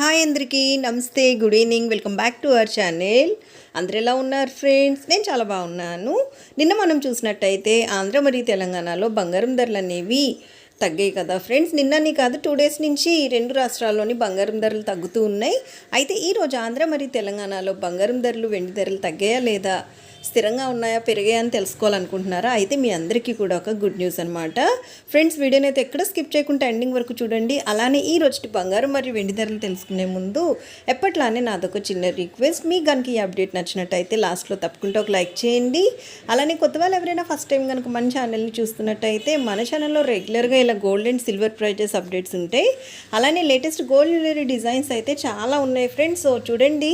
Hi అందరికీ నమస్తే good evening welcome back to our channel. అందరు ఎలా ఉన్నారు ఫ్రెండ్స్? నేను చాలా బాగున్నాను. నిన్న మనం చూసినట్టయితే ఆంధ్ర మరియు తెలంగాణలో బంగారం ధరలు అనేవి తగ్గాయి కదా ఫ్రెండ్స్. నిన్నని కాదు టూ డేస్ నుంచి ఈ రెండు రాష్ట్రాల్లోని బంగారం ధరలు తగ్గుతూ ఉన్నాయి. అయితే ఈరోజు ఆంధ్ర మరియు తెలంగాణలో బంగారం ధరలు వెండి ధరలు తగ్గాయా లేదా? స్థిరంగా ఉన్నాయా పెరిగాయని అని తెలుసుకోవాలనుకుంటున్నారా? అయితే మీ అందరికీ కూడా ఒక గుడ్ న్యూస్ అనమాట ఫ్రెండ్స్ వీడియోని అయితే ఎక్కడ స్కిప్ చేయకుండా ఎండింగ్ వరకు చూడండి. అలానే ఈ రోజు బంగారం మరియు వెండి ధరలు తెలుసుకునే ముందు ఎప్పట్లానే నాదొక చిన్న రిక్వెస్ట్ మీ కనుక ఈ అప్డేట్ నచ్చినట్టయితే లాస్ట్లో తప్పకుండా ఒక లైక్ చేయండి. అలానే కొత్త వాళ్ళు ఎవరైనా ఫస్ట్ టైం కనుక మన ఛానల్ని చూస్తున్నట్టయితే మన ఛానల్లో రెగ్యులర్గా ఇలా gold and silver prizes updates ఉంటాయి. అలానే లేటెస్ట్ గోల్డ్ జ్యువెలరీ డిజైన్స్ అయితే చాలా ఉన్నాయి ఫ్రెండ్స్ సో చూడండి.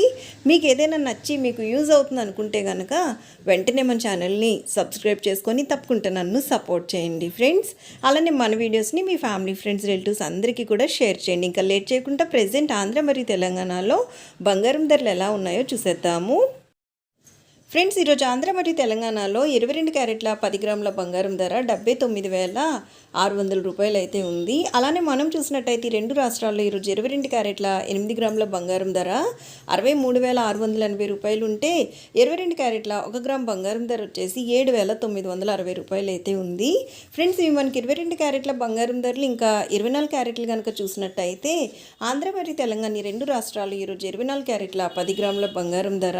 మీకు ఏదైనా నచ్చి మీకు యూజ్ అవుతుంది అనుకుంటే కనుక వెంటనే మన ఛానల్ని సబ్స్క్రైబ్ చేసుకొని తప్పకుండా నన్ను సపోర్ట్ చేయండి ఫ్రెండ్స్. అలానే మన వీడియోస్ని మీ ఫ్యామిలీ ఫ్రెండ్స్ రిలేటివ్స్ అందరికీ కూడా షేర్ చేయండి. ఇంకా లేట్ చేయకుండా ప్రజెంట్ ఆంధ్ర మరియు తెలంగాణలో బంగారం ధరలు ఎలా ఉన్నాయో చూసేద్దాము. ఫ్రెండ్స్ ఈరోజు ఆంధ్ర మరియు తెలంగాణలో ఇరవై రెండు క్యారెట్ల పది గ్రాముల బంగారం ధర డెబ్బై తొమ్మిది వేల ఆరు వందల రూపాయలు అయితే ఉంది. అలానే మనం చూసినట్టయితే రెండు రాష్ట్రాల్లో ఈరోజు ఇరవై రెండు క్యారెట్ల ఎనిమిది గ్రాముల బంగారం ధర అరవై మూడు వేల ఆరు వందల ఎనభై రూపాయలు ఉంటే ఇరవై రెండు క్యారెట్ల ఒక గ్రామ్ బంగారం ధర వచ్చేసి ఏడు వేల తొమ్మిది వందల అరవై రూపాయలు అయితే ఉంది. ఫ్రెండ్స్ ఇవి మనకి ఇరవై రెండు క్యారెట్ల బంగారం ధరలు ఇంకా ఇరవై నాలుగు క్యారెట్లు కనుక చూసినట్టయితే ఆంధ్ర మరియు తెలంగాణ రెండు రాష్ట్రాలు ఈరోజు ఇరవై నాలుగు క్యారెట్ల పది గ్రాముల బంగారం ధర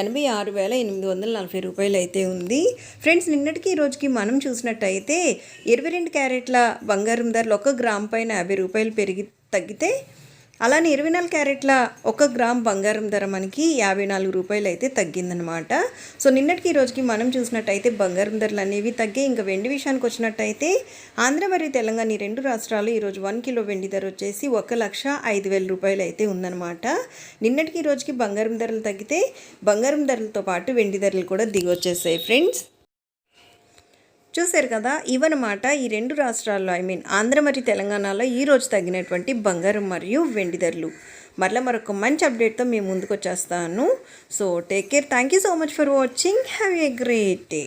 ఎనభై ఆరు వేల ఎనిమిది వందల నలభై రూపాయలు అయితే ఉంది. ఫ్రెండ్స్ నిన్నటికి ఈ రోజుకి మనం చూసినట్టయితే ఇరవై రెండు క్యారెట్ల బంగారం ధరలు ఒక గ్రామ్ పైన యాభై రూపాయలు పెరిగి తగ్గితే అలానే ఇరవై నాలుగు క్యారెట్ల ఒక గ్రామ్ బంగారం ధర మనకి యాభై నాలుగు రూపాయలు అయితే తగ్గిందనమాట సో నిన్నటికి రోజుకి మనం చూసినట్టయితే బంగారం ధరలు అనేవి తగ్గి ఇంకా వెండి విషయానికి వచ్చినట్టయితే ఆంధ్ర మరియు తెలంగాణ ఈ రెండు రాష్ట్రాలు ఈరోజు వన్ కిలో వెండి ధర వచ్చేసి ఒక లక్ష ఐదు వేల రూపాయలు అయితే ఉందన్నమాట. నిన్నటికి ఈ రోజుకి బంగారం ధరలు తగ్గితే బంగారం ధరలతో పాటు వెండి ధరలు కూడా దిగొచ్చేసాయి. ఫ్రెండ్స్ చూశారు కదా ఇవన్నమాట ఈ రెండు రాష్ట్రాల్లో ఐ మీన్ ఆంధ్ర మరియు తెలంగాణలో ఈ రోజు తగ్గినటువంటి బంగారం మరియు వెండి ధరలు. మరలా మరొక మంచి అప్డేట్తో మేము ముందుకు వచ్చేస్తాను. So take care thank you so much for watching have a great day